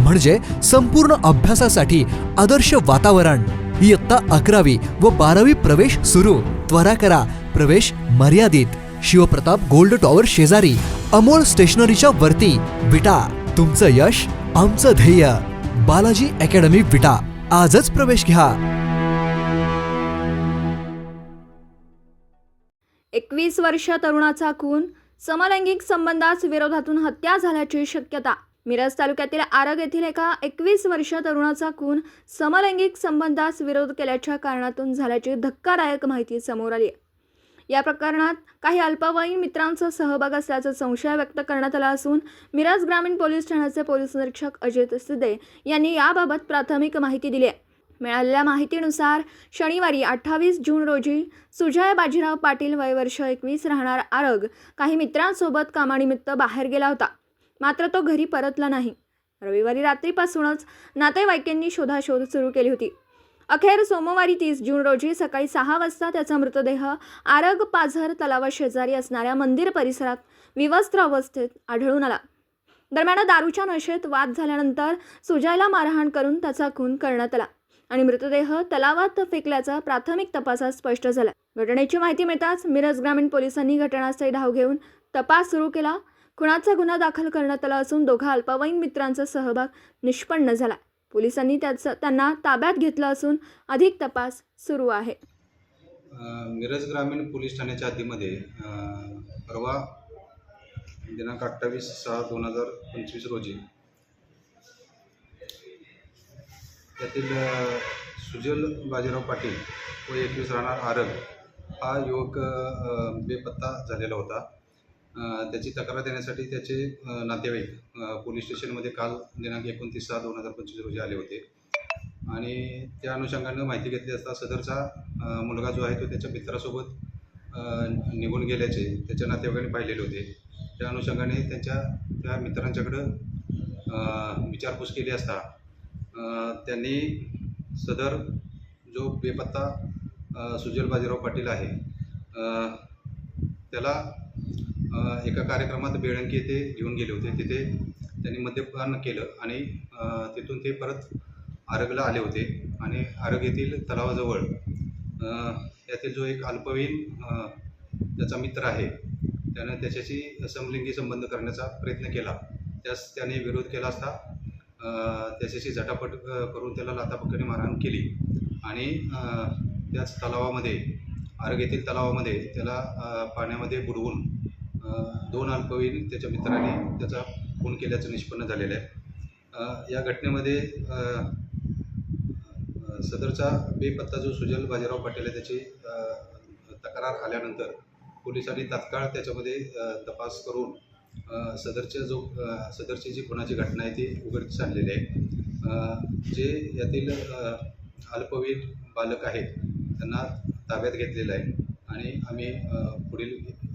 म्हणजे संपूर्ण अभ्यासासाठी आदर्श वातावरण. इयत्ता अकरावी व बारावी प्रवेश सुरू. त्वरा करा. प्रवेश मर्यादित. शिवप्रताप गोल्ड टॉवर शेजारी. अमोल स्टेशनरीच्या वरती. विटा. तुमचं यश आमचं ध्येय. बालाजी अकॅडमी विटा. आजच प्रवेश घ्या. एकवीस वर्ष तरुणाचा खून. समलैंगिक संबंधास विरोधातून हत्या झाल्याची शक्यता. मिरज तालुक्यातील आरग येथील एका एकवीस वर्ष तरुणाचा खून समलैंगिक संबंधास विरोध केल्याच्या कारणातून झाल्याची धक्कादायक माहिती समोर आली आहे. या प्रकरणात काही अल्पवयीन मित्रांचा सहभाग असल्याचा संशय व्यक्त करण्यात आला असून मिरज ग्रामीण पोलीस ठाण्याचे पोलीस निरीक्षक अजित सिद्धे यांनी याबाबत प्राथमिक माहिती दिली आहे. मिळालेल्या माहितीनुसार शनिवारी अठ्ठावीस जून रोजी सुजय बाजीराव पाटील वय वर्ष एकवीस राहणार आरग काही मित्रांसोबत कामानिमित्त बाहेर गेला होता. मात्र तो घरी परतला नाही. रविवारी रात्रीपासूनच नातेवाईकांनी शोधाशोध सुरू केली होती. अखेर सोमवारी तीस जून रोजी सकाळी सहा वाजता त्याचा मृतदेह आरग पाझर तलावाशेजारी असणाऱ्या मंदिर परिसरात विवस्त्र अवस्थेत आढळून आला. दरम्यान दारूच्या नशेत वाद झाल्यानंतर सुजायला मारहाण करून त्याचा खून करण्यात आला आणि मृतदेह तलावात फेकल्याचा प्राथमिक तपासात स्पष्ट झाला. घटनेची माहिती मिळताच मिरज ग्रामीण पोलिसांनी घटनास्थळी धाव घेऊन तपास सुरू केला खुणाचा गुन्हा दाखल करण्यात आला असून दोघा अल्पवयीन मित्रांचा सहभाग निष्पन्न झाला. पोलिसांनी त्याचं त्यांना ताब्यात घेतलं असून अधिक तपास सुरू आहे. मिरज ग्रामीण पोलीस ठाण्याच्या हद्दीमध्ये परवा दिनांक अठ्ठावीस सहा दोन हजार पंचवीस रोजी त्यातील सुजल बाजीराव पाटील व एकवीस राहणार आरग हा युवक बेपत्ता झालेला होता. त्याची तक्रार देण्यासाठी त्याचे नातेवाईक पोलीस स्टेशनमध्ये काल दिनांक एकोणतीस सहा दोन हजार पंचवीस रोजी आले होते. आणि त्या अनुषंगानं माहिती घेतली असता सदरचा मुलगा जो आहे तो त्याच्या मित्रासोबत निघून गेल्याचे त्याच्या नातेवाईकांनी पाहिलेले होते. त्या अनुषंगाने त्यांच्या त्या मित्रांच्याकडं विचारपूस केली असता त्यांनी सदर जो बेपत्ता सुजल बाजीराव पाटील आहे त्याला एका कार्यक्रमात बेळंकी येथे घेऊन गेले होते. तिथे त्यांनी मद्यपान केलं आणि तिथून ते परत आरगला आले होते. आणि आरग येथील तलावाजवळ यातील जो एक अल्पवयीन त्याचा मित्र आहे त्यानं त्याच्याशी समलिंगी संबंध करण्याचा प्रयत्न केला. त्यास त्याने विरोध केला असता त्याच्याशी झटापट करून त्याला लाथापक्क्याने मारहाण केली. आणि त्याच तलावामध्ये आरग येथील तलावामध्ये त्याला पाण्यामध्ये बुडवून दोन अल्पवयीन त्याच्या मित्राने त्याचा खून केल्याचं निष्पन्न झालेलं आहे. या घटनेमध्ये सदरचा बेपत्ता जो सुजल बाजीराव पाटील आहे त्याची तक्रार आल्यानंतर पोलिसांनी तात्काळ त्याच्यामध्ये तपास करून सदरच्या जो सदरची जी खुनाची घटना आहे ती उघडकीस आणलेली आहे. जे यातील अल्पवयीन बालक आहेत त्यांना ताब्यात घेतलेलं आहे. आणि आम्ही पुढील